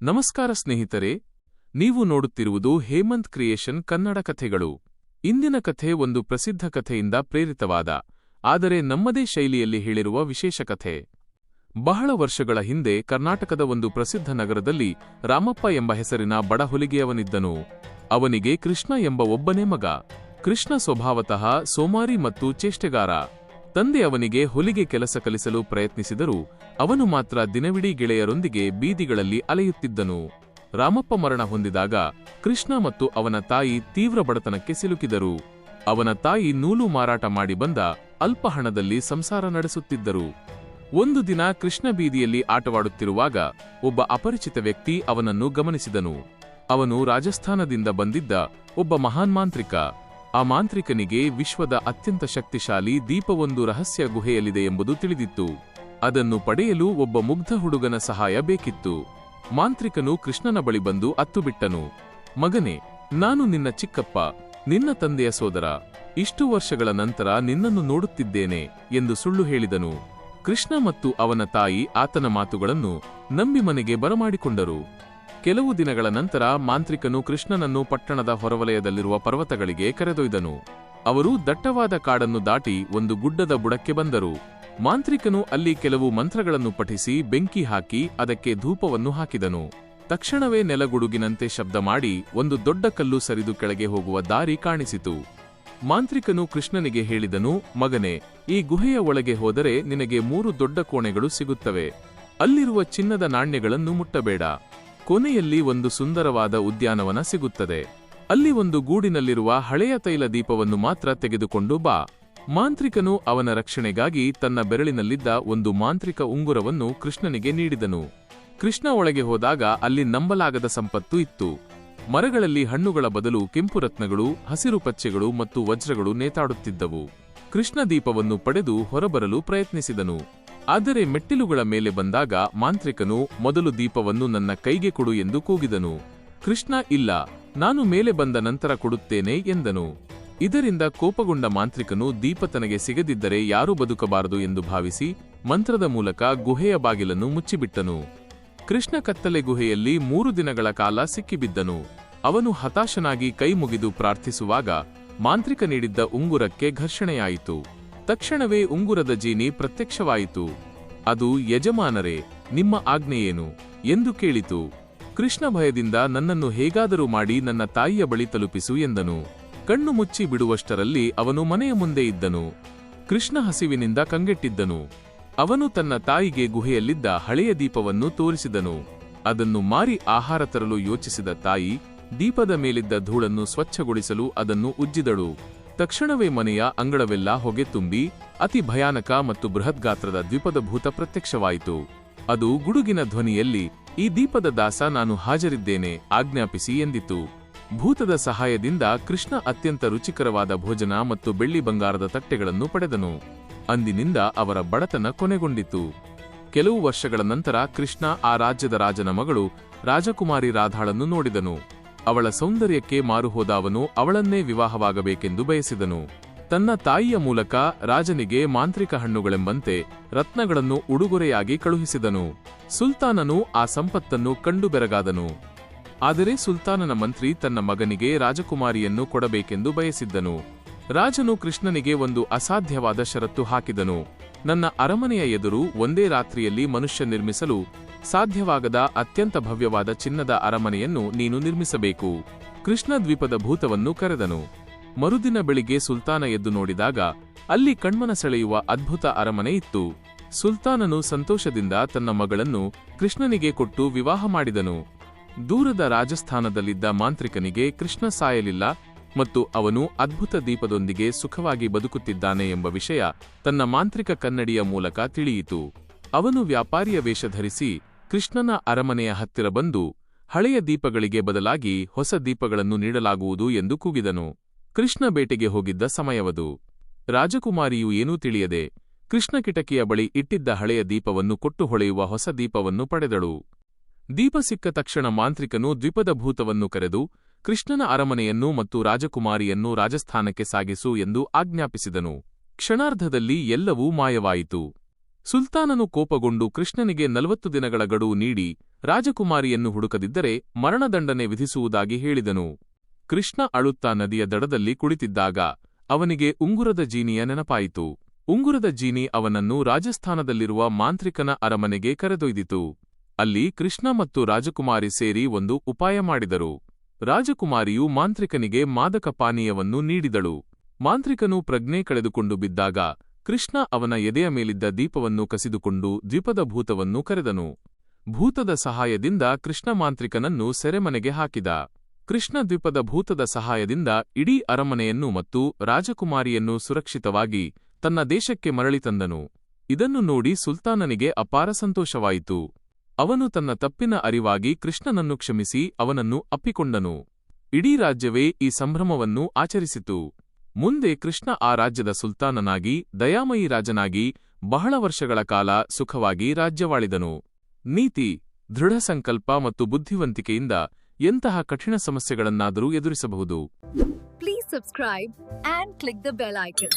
ನಮಸ್ಕಾರ ಸ್ನೇಹಿತರೆ, ನೀವು ನೋಡುತ್ತಿರುವುದು ಹೇಮಂತ್ ಕ್ರಿಯೇಷನ್ ಕನ್ನಡ ಕಥೆಗಳು. ಇಂದಿನ ಕಥೆ ಒಂದು ಪ್ರಸಿದ್ಧ ಕಥೆಯಿಂದ ಪ್ರೇರಿತವಾದ, ಆದರೆ ನಮ್ಮದೇ ಶೈಲಿಯಲ್ಲಿ ಹೇಳಿರುವ ವಿಶೇಷ ಕಥೆ. ಬಹಳ ವರ್ಷಗಳ ಹಿಂದೆ ಕರ್ನಾಟಕದ ಒಂದು ಪ್ರಸಿದ್ಧ ನಗರದಲ್ಲಿ ರಾಮಪ್ಪ ಎಂಬ ಹೆಸರಿನ ಬಡ ಹುಲಿಗೆಯವನಿದ್ದನು. ಅವನಿಗೆ ಕೃಷ್ಣ ಎಂಬ ಒಬ್ಬನೇ ಮಗ. ಕೃಷ್ಣ ಸ್ವಭಾವತಃ ಸೋಮಾರಿ ಮತ್ತು ಚೇಷ್ಟೆಗಾರ. ತಂದೆ ಅವನಿಗೆ ಹೊಲಿಗೆ ಕೆಲಸ ಕಲಿಸಲು ಪ್ರಯತ್ನಿಸಿದರೂ ಅವನು ಮಾತ್ರ ದಿನವಿಡೀ ಗೆಳೆಯರೊಂದಿಗೆ ಬೀದಿಗಳಲ್ಲಿ ಅಲೆಯುತ್ತಿದ್ದನು. ರಾಮಪ್ಪ ಮರಣ ಹೊಂದಿದಾಗ ಕೃಷ್ಣ ಮತ್ತು ಅವನ ತಾಯಿ ತೀವ್ರ ಬಡತನಕ್ಕೆ ಸಿಲುಕಿದರು. ಅವನ ತಾಯಿ ನೂಲು ಮಾರಾಟ ಮಾಡಿ ಬಂದ ಅಲ್ಪ ಹಣದಲ್ಲಿ ಸಂಸಾರ ನಡೆಸುತ್ತಿದ್ದರು. ಒಂದು ದಿನ ಕೃಷ್ಣ ಬೀದಿಯಲ್ಲಿ ಆಟವಾಡುತ್ತಿರುವಾಗ ಒಬ್ಬ ಅಪರಿಚಿತ ವ್ಯಕ್ತಿ ಅವನನ್ನು ಗಮನಿಸಿದನು. ಅವನು ರಾಜಸ್ಥಾನದಿಂದ ಬಂದಿದ್ದ ಒಬ್ಬ ಮಹಾನ್ ಮಾಂತ್ರಿಕ. ಆ ಮಾಂತ್ರಿಕನಿಗೆ ವಿಶ್ವದ ಅತ್ಯಂತ ಶಕ್ತಿಶಾಲಿ ದೀಪವೊಂದು ರಹಸ್ಯ ಗುಹೆಯಲ್ಲಿದೆ ಎಂಬುದು ತಿಳಿದಿತ್ತು. ಅದನ್ನು ಪಡೆಯಲು ಒಬ್ಬ ಮುಗ್ಧ ಹುಡುಗನ ಸಹಾಯ ಬೇಕಿತ್ತು. ಮಾಂತ್ರಿಕನು ಕೃಷ್ಣನ ಬಳಿ ಬಂದು ಅತ್ತುಬಿಟ್ಟನು. ಮಗನೇ, ನಾನು ನಿನ್ನ ಚಿಕ್ಕಪ್ಪ, ನಿನ್ನ ತಂದೆಯ ಸೋದರ. ಇಷ್ಟು ವರ್ಷಗಳ ನಂತರ ನಿನ್ನನ್ನು ನೋಡುತ್ತಿದ್ದೇನೆ, ಎಂದು ಸುಳ್ಳು ಹೇಳಿದನು. ಕೃಷ್ಣ ಮತ್ತು ಅವನ ತಾಯಿ ಆತನ ಮಾತುಗಳನ್ನು ನಂಬಿ ಮನೆಗೆ ಬರಮಾಡಿಕೊಂಡರು. ಕೆಲವು ದಿನಗಳ ನಂತರ ಮಾಂತ್ರಿಕನು ಕೃಷ್ಣನನ್ನು ಪಟ್ಟಣದ ಹೊರವಲಯದಲ್ಲಿರುವ ಪರ್ವತಗಳಿಗೆ ಕರೆದೊಯ್ದನು. ಅವರು ದಟ್ಟವಾದ ಕಾಡನ್ನು ದಾಟಿ ಒಂದು ಗುಡ್ಡದ ಬುಡಕ್ಕೆ ಬಂದರು. ಮಾಂತ್ರಿಕನು ಅಲ್ಲಿ ಕೆಲವು ಮಂತ್ರಗಳನ್ನು ಪಠಿಸಿ ಬೆಂಕಿ ಹಾಕಿ ಅದಕ್ಕೆ ಧೂಪವನ್ನು ಹಾಕಿದನು. ತಕ್ಷಣವೇ ನೆಲಗುಡುಗಿನಂತೆ ಶಬ್ದ ಮಾಡಿ ಒಂದು ದೊಡ್ಡ ಕಲ್ಲು ಸರಿದು ಕೆಳಗೆ ಹೋಗುವ ದಾರಿ ಕಾಣಿಸಿತು. ಮಾಂತ್ರಿಕನು ಕೃಷ್ಣನಿಗೆ ಹೇಳಿದನು, ಮಗನೇ, ಈ ಗುಹೆಯ ಒಳಗೆ ಹೋದರೆ ನಿನಗೆ ಮೂರು ದೊಡ್ಡ ಕೋಣೆಗಳು ಸಿಗುತ್ತವೆ. ಅಲ್ಲಿರುವ ಚಿನ್ನದ ನಾಣ್ಯಗಳನ್ನು ಮುಟ್ಟಬೇಡ. ಕೊನೆಯಲ್ಲಿ ಒಂದು ಸುಂದರವಾದ ಉದ್ಯಾನವನ ಸಿಗುತ್ತದೆ. ಅಲ್ಲಿ ಒಂದು ಗೂಡಿನಲ್ಲಿರುವ ಹಳೆಯ ತೈಲ ದೀಪವನ್ನು ಮಾತ್ರ ತೆಗೆದುಕೊಂಡು ಬಾ. ಮಾಂತ್ರಿಕನು ಅವನ ರಕ್ಷಣೆಗಾಗಿ ತನ್ನ ಬೆರಳಿನಲ್ಲಿದ್ದ ಒಂದು ಮಾಂತ್ರಿಕ ಉಂಗುರವನ್ನು ಕೃಷ್ಣನಿಗೆ ನೀಡಿದನು. ಕೃಷ್ಣ ಒಳಗೆ ಹೋದಾಗ ಅಲ್ಲಿ ನಂಬಲಾಗದ ಸಂಪತ್ತು ಇತ್ತು. ಮರಗಳಲ್ಲಿ ಹಣ್ಣುಗಳ ಬದಲು ಕೆಂಪು ರತ್ನಗಳು, ಹಸಿರು ಪಚ್ಚೆಗಳು ಮತ್ತು ವಜ್ರಗಳು ನೇತಾಡುತ್ತಿದ್ದವು. ಕೃಷ್ಣ ದೀಪವನ್ನು ಪಡೆದು ಹೊರಬರಲು ಪ್ರಯತ್ನಿಸಿದನು. ಆದರೆ ಮೆಟ್ಟಿಲುಗಳ ಮೇಲೆ ಬಂದಾಗ ಮಾಂತ್ರಿಕನು, ಮೊದಲು ದೀಪವನ್ನು ನನ್ನ ಕೈಗೆ ಕೊಡು ಎಂದು ಕೂಗಿದನು. ಕೃಷ್ಣ, ಇಲ್ಲ, ನಾನು ಮೇಲೆ ಬಂದ ನಂತರ ಕೊಡುತ್ತೇನೆ ಎಂದನು. ಇದರಿಂದ ಕೋಪಗೊಂಡ ಮಾಂತ್ರಿಕನು ದೀಪ ತನಗೆ ಸಿಗದಿದ್ದರೆ ಯಾರೂ ಬದುಕಬಾರದು ಎಂದು ಭಾವಿಸಿ ಮಂತ್ರದ ಮೂಲಕ ಗುಹೆಯ ಬಾಗಿಲನ್ನು ಮುಚ್ಚಿಬಿಟ್ಟನು. ಕೃಷ್ಣ ಕತ್ತಲೆ ಗುಹೆಯಲ್ಲಿ ಮೂರು ದಿನಗಳ ಕಾಲ ಸಿಕ್ಕಿಬಿದ್ದನು. ಅವನು ಹತಾಶನಾಗಿ ಕೈ ಮುಗಿದು ಪ್ರಾರ್ಥಿಸುವಾಗ ಮಾಂತ್ರಿಕ ನೀಡಿದ್ದ ಉಂಗುರಕ್ಕೆ ಘರ್ಷಣೆಯಾಯಿತು. ತಕ್ಷಣವೇ ಉಂಗುರದ ಜೀನಿ ಪ್ರತ್ಯಕ್ಷವಾಯಿತು. ಅದು ಯಜಮಾನರೇ, ನಿಮ್ಮ ಆಜ್ಞೆಯೇನು? ಎಂದು ಕೇಳಿತು. ಕೃಷ್ಣ ಭಯದಿಂದ ನನ್ನನ್ನು ಹೇಗಾದರೂ ಮಾಡಿ ನನ್ನ ತಾಯಿಯ ಬಳಿ ತಲುಪಿಸು ಎಂದನು. ಕಣ್ಣು ಮುಚ್ಚಿ ಬಿಡುವಷ್ಟರಲ್ಲಿ ಅವನು ಮನೆಯ ಮುಂದೆ ಇದ್ದನು. ಕೃಷ್ಣ ಹಸಿವಿನಿಂದ ಕಂಗೆಟ್ಟಿದ್ದನು. ಅವನು ತನ್ನ ತಾಯಿಗೆ ಗುಹೆಯಲ್ಲಿದ್ದ ಹಳೆಯ ದೀಪವನ್ನು ತೋರಿಸಿದನು. ಅದನ್ನು ಮಾರಿ ಆಹಾರ ತರಲು ಯೋಚಿಸಿದ ತಾಯಿ ದೀಪದ ಮೇಲಿದ್ದ ಧೂಳನ್ನು ಸ್ವಚ್ಛಗೊಳಿಸಲು ಅದನ್ನು ಉಜ್ಜಿದಳು. ತಕ್ಷಣವೇ ಮನೆಯ ಅಂಗಳವೆಲ್ಲ ಹೊಗೆ ತುಂಬಿ ಅತಿ ಭಯಾನಕ ಮತ್ತು ಬೃಹದ್ಗಾತ್ರದ ದ್ವಿಪದ ಭೂತ ಪ್ರತ್ಯಕ್ಷವಾಯಿತು. ಅದು ಗುಡುಗಿನ ಧ್ವನಿಯಲ್ಲಿ, ಈ ದೀಪದ ದಾಸ ನಾನು ಹಾಜರಿದ್ದೇನೆ, ಆಜ್ಞಾಪಿಸಿ ಎಂದಿತು. ಭೂತದ ಸಹಾಯದಿಂದ ಕೃಷ್ಣ ಅತ್ಯಂತ ರುಚಿಕರವಾದ ಭೋಜನ ಮತ್ತು ಬೆಳ್ಳಿ ಬಂಗಾರದ ತಟ್ಟೆಗಳನ್ನು ಪಡೆದನು. ಅಂದಿನಿಂದ ಅವರ ಬಡತನ ಕೊನೆಗೊಂಡಿತು. ಕೆಲವು ವರ್ಷಗಳ ನಂತರ ಕೃಷ್ಣ ಆ ರಾಜ್ಯದ ರಾಜನ ಮಗಳು ರಾಜಕುಮಾರಿ ರಾಧಾಳನ್ನು ನೋಡಿದನು. ಅವಳ ಸೌಂದರ್ಯಕ್ಕೆ ಮಾರುಹೋದ ಅವನು ಅವಳನ್ನೇ ವಿವಾಹವಾಗಬೇಕೆಂದು ಬಯಸಿದನು. ತನ್ನ ತಾಯಿಯ ಮೂಲಕ ರಾಜನಿಗೆ ಮಾಂತ್ರಿಕ ಹಣ್ಣುಗಳೆಂಬಂತೆ ರತ್ನಗಳನ್ನು ಉಡುಗೊರೆಯಾಗಿ ಕಳುಹಿಸಿದನು. ಸುಲ್ತಾನನು ಆ ಸಂಪತ್ತನ್ನು ಕಂಡು ಬೆರಗಾದನು. ಆದರೆ ಸುಲ್ತಾನನ ಮಂತ್ರಿ ತನ್ನ ಮಗನಿಗೆ ರಾಜಕುಮಾರಿಯನ್ನು ಕೊಡಬೇಕೆಂದು ಬಯಸಿದ್ದನು. ರಾಜನು ಕೃಷ್ಣನಿಗೆ ಒಂದು ಅಸಾಧ್ಯವಾದ ಷರತ್ತು ಹಾಕಿದನು. ನನ್ನ ಅರಮನೆಯ ಎದುರು ಒಂದೇ ರಾತ್ರಿಯಲ್ಲಿ ಮನುಷ್ಯ ನಿರ್ಮಿಸಲು ಸಾಧ್ಯವಾಗದ ಅತ್ಯಂತ ಭವ್ಯವಾದ ಚಿನ್ನದ ಅರಮನೆಯನ್ನು ನೀನು ನಿರ್ಮಿಸಬೇಕು. ಕೃಷ್ಣ ದ್ವೀಪದ ಭೂತವನ್ನು ಕರೆದನು. ಮರುದಿನ ಬೆಳಿಗ್ಗೆ ಸುಲ್ತಾನ ಎದ್ದು ನೋಡಿದಾಗ, ಅಲ್ಲಿ ಕಣ್ಮನ ಸೆಳೆಯುವ ಅದ್ಭುತ ಅರಮನೆ ಇತ್ತು. ಸುಲ್ತಾನನು ಸಂತೋಷದಿಂದ ತನ್ನ ಮಗಳನ್ನು ಕೃಷ್ಣನಿಗೆ ಕೊಟ್ಟು ವಿವಾಹ ಮಾಡಿದನು. ದೂರದ ರಾಜಸ್ಥಾನದಲ್ಲಿದ್ದ ಮಾಂತ್ರಿಕನಿಗೆ ಕೃಷ್ಣ ಸಾಯಲಿಲ್ಲ ಮತ್ತು ಅವನು ಅದ್ಭುತ ದೀಪದೊಂದಿಗೆ ಸುಖವಾಗಿ ಬದುಕುತ್ತಿದ್ದಾನೆ ಎಂಬ ವಿಷಯ ತನ್ನ ಮಾಂತ್ರಿಕ ಕನ್ನಡಿಯ ಮೂಲಕ ತಿಳಿಯಿತು. ಅವನು ವ್ಯಾಪಾರಿಯ ವೇಷ ಧರಿಸಿ ಕೃಷ್ಣನ ಅರಮನೆಯ ಹತ್ತಿರ ಬಂದು ಹಳೆಯ ದೀಪಗಳಿಗೆ ಬದಲಾಗಿ ಹೊಸ ದೀಪಗಳನ್ನು ನೀಡಲಾಗುವುದು ಎಂದು ಕೂಗಿದನು. ಕೃಷ್ಣ ಬೇಟೆಗೆ ಹೋಗಿದ್ದ ಸಮಯವದು. ರಾಜಕುಮಾರಿಯು ಏನೂ ತಿಳಿಯದೆ ಕೃಷ್ಣ ಕಿಟಕಿಯ ಬಳಿ ಇಟ್ಟಿದ್ದ ಹಳೆಯ ದೀಪವನ್ನು ಕೊಟ್ಟು ಹೊಳೆಯುವ ಹೊಸ ದೀಪವನ್ನು ಪಡೆದಳು. ದೀಪ ಸಿಕ್ಕ ತಕ್ಷಣ ಮಾಂತ್ರಿಕನು ದ್ವಿಪದ ಭೂತವನ್ನು ಕರೆದು, ಕೃಷ್ಣನ ಅರಮನೆಯನ್ನು ಮತ್ತು ರಾಜಕುಮಾರಿಯನ್ನು ರಾಜಸ್ಥಾನಕ್ಕೆ ಸಾಗಿಸು ಎಂದು ಆಜ್ಞಾಪಿಸಿದನು. ಕ್ಷಣಾರ್ಧದಲ್ಲಿ ಎಲ್ಲವೂ ಮಾಯವಾಯಿತು. ಸುಲ್ತಾನನು ಕೋಪಗೊಂಡು ಕೃಷ್ಣನಿಗೆ ನಲವತ್ತು ದಿನಗಳ ಗಡುವು ನೀಡಿ ರಾಜಕುಮಾರಿಯನ್ನು ಹುಡುಕದಿದ್ದರೆ ಮರಣದಂಡನೆ ವಿಧಿಸುವುದಾಗಿ ಹೇಳಿದನು. ಕೃಷ್ಣ ಅಳುತ್ತಾ ನದಿಯ ದಡದಲ್ಲಿ ಕುಳಿತಿದ್ದಾಗ ಅವನಿಗೆ ಉಂಗುರದ ಜೀನಿಯ ನೆನಪಾಯಿತು. ಉಂಗುರದ ಜೀನಿ ಅವನನ್ನು ರಾಜಸ್ಥಾನದಲ್ಲಿರುವ ಮಾಂತ್ರಿಕನ ಅರಮನೆಗೆ ಕರೆದೊಯ್ದಿತು. ಅಲ್ಲಿ ಕೃಷ್ಣ ಮತ್ತು ರಾಜಕುಮಾರಿ ಸೇರಿ ಒಂದು ಉಪಾಯ ಮಾಡಿದರು. ರಾಜಕುಮಾರಿಯು ಮಾಂತ್ರಿಕನಿಗೆ ಮಾದಕ ಪಾನೀಯವನ್ನು ನೀಡಿದಳು. ಮಾಂತ್ರಿಕನು ಪ್ರಜ್ಞೆ ಕಳೆದುಕೊಂಡು ಬಿದ್ದಾಗ ಕೃಷ್ಣ ಅವನ ಎದೆಯ ಮೇಲಿದ್ದ ದೀಪವನ್ನು ಕಸಿದುಕೊಂಡು ದ್ವಿಪದ ಭೂತವನ್ನು ಕರೆದನು. ಭೂತದ ಸಹಾಯದಿಂದ ಕೃಷ್ಣ ಮಾಂತ್ರಿಕನನ್ನು ಸೆರೆಮನೆಗೆ ಹಾಕಿದ. ಕೃಷ್ಣ ದ್ವಿಪದ ಭೂತದ ಸಹಾಯದಿಂದ ಇಡೀ ಅರಮನೆಯನ್ನು ಮತ್ತು ರಾಜಕುಮಾರಿಯನ್ನು ಸುರಕ್ಷಿತವಾಗಿ ತನ್ನ ದೇಶಕ್ಕೆ ಮರಳಿ ತಂದನು. ಇದನ್ನು ನೋಡಿ ಸುಲ್ತಾನನಿಗೆ ಅಪಾರ ಸಂತೋಷವಾಯಿತು. ಅವನು ತನ್ನ ತಪ್ಪಿನ ಅರಿವಾಗಿ ಕೃಷ್ಣನನ್ನು ಕ್ಷಮಿಸಿ ಅವನನ್ನು ಅಪ್ಪಿಕೊಂಡನು. ಇಡೀ ರಾಜ್ಯವೇ ಈ ಸಂಭ್ರಮವನ್ನು ಆಚರಿಸಿತು. ಮುಂದೆ ಕೃಷ್ಣ ಆ ರಾಜ್ಯದ ಸುಲ್ತಾನನಾಗಿ, ದಯಾಮಯಿ ರಾಜನಾಗಿ, ಬಹಳ ವರ್ಷಗಳ ಕಾಲ ಸುಖವಾಗಿ ರಾಜ್ಯವಾಳಿದನು ನೀತಿ, ದೃಢ ಸಂಕಲ್ಪ ಮತ್ತು ಬುದ್ಧಿವಂತಿಕೆಯಿಂದ ಎಂತಹ ಕಠಿಣ ಸಮಸ್ಯೆಗಳನ್ನಾದರೂ ಎದುರಿಸಬಹುದು please subscribe click the bell icon.